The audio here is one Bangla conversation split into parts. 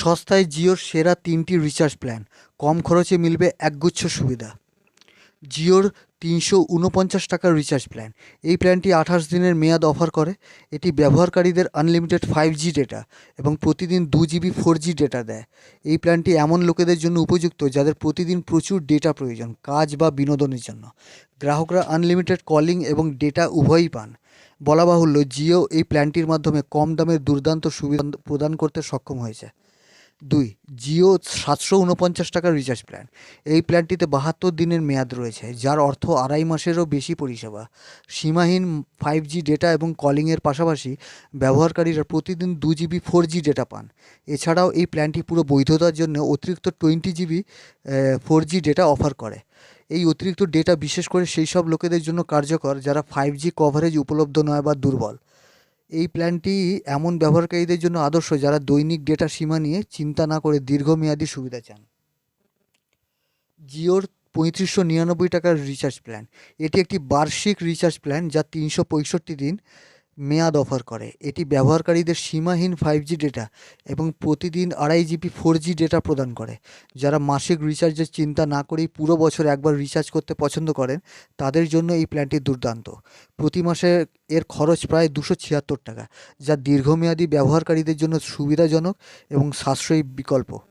সস্তায় জিওর সেরা তিনটি রিচার্জ প্ল্যান। কম খরচে মিলবে একগুচ্ছ সুবিধা। জিওর তিনশো উনপঞ্চাশ টাকার রিচার্জ প্ল্যান। এই প্ল্যানটি আঠাশ দিনের মেয়াদ অফার করে। এটি ব্যবহারকারীদের আনলিমিটেড ফাইভ জি ডেটা এবং প্রতিদিন দু জিবি ফোর জি ডেটা দেয়। এই প্ল্যানটি এমন লোকেদের জন্য উপযুক্ত যাদের প্রতিদিন প্রচুর ডেটা প্রয়োজন, কাজ বা বিনোদনের জন্য। গ্রাহকরা আনলিমিটেড কলিং এবং ডেটা উভয়ই পান। বলা বাহুল্য, জিও এই প্ল্যানটির মাধ্যমে কম দামে দুর্দান্ত সুবিধা প্রদান করতে সক্ষম হয়েছে। দুই, জিও সাতশো উনপঞ্চাশ টাকার রিচার্জ প্ল্যান এই প্ল্যানটিতে বাহাত্তর দিনের মেয়াদ রয়েছে, যার অর্থ আড়াই মাসেরও বেশি পরিষেবা। সীমাহীন ফাইভ জি ডেটা এবং কলিংয়ের পাশাপাশি ব্যবহারকারীরা প্রতিদিন দু জিবি ফোর জি ডেটা পান। এছাড়াও এই প্ল্যানটি পুরো বৈধতার জন্য অতিরিক্ত twenty GB four G data offer করে। এই অতিরিক্ত ডেটা বিশেষ করে সেই সব লোকেদের জন্য কার্যকর যারা ফাইভ জি কভারেজ উপলব্ধ নয় বা দুর্বল। এই প্ল্যানটি এমন ব্যবহারকারীদের জন্য আদর্শ যারা দৈনিক ডেটা সীমা নিয়ে চিন্তা না করে দীর্ঘমেয়াদী সুবিধা চান। জিওর পঁয়ত্রিশশো নিরানব্বই টাকার রিচার্জ প্ল্যান এটি একটি বার্ষিক রিচার্জ প্ল্যান যা তিনশো পঁয়ষট্টি দিন মেয়াদ অফার করে। এটি ব্যবহারকারীদের সীমাহীন ফাইভ জি ডেটা এবং প্রতিদিন আড়াই জিবি ফোর জি ডেটা প্রদান করে। যারা মাসিক রিচার্জের চিন্তা না করেই পুরো বছর একবার রিচার্জ করতে পছন্দ করেন, তাদের জন্য এই প্ল্যানটি দুর্দান্ত। প্রতি মাসে এর খরচ প্রায় দুশো ছিয়াত্তর টাকা, যা দীর্ঘমেয়াদী ব্যবহারকারীদের জন্য সুবিধাজনক এবং সাশ্রয়ী বিকল্প।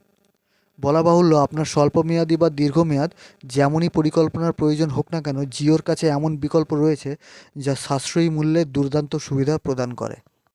বলা বাহুল্য, আপনার স্বল্পমেয়াদী বা দীর্ঘমেয়াদ যেমনই পরিকল্পনার প্রয়োজন হোক না কেন, জিওর কাছে এমন বিকল্প রয়েছে যা সাশ্রয়ী মূল্যে দুর্দান্ত সুবিধা প্রদান করে।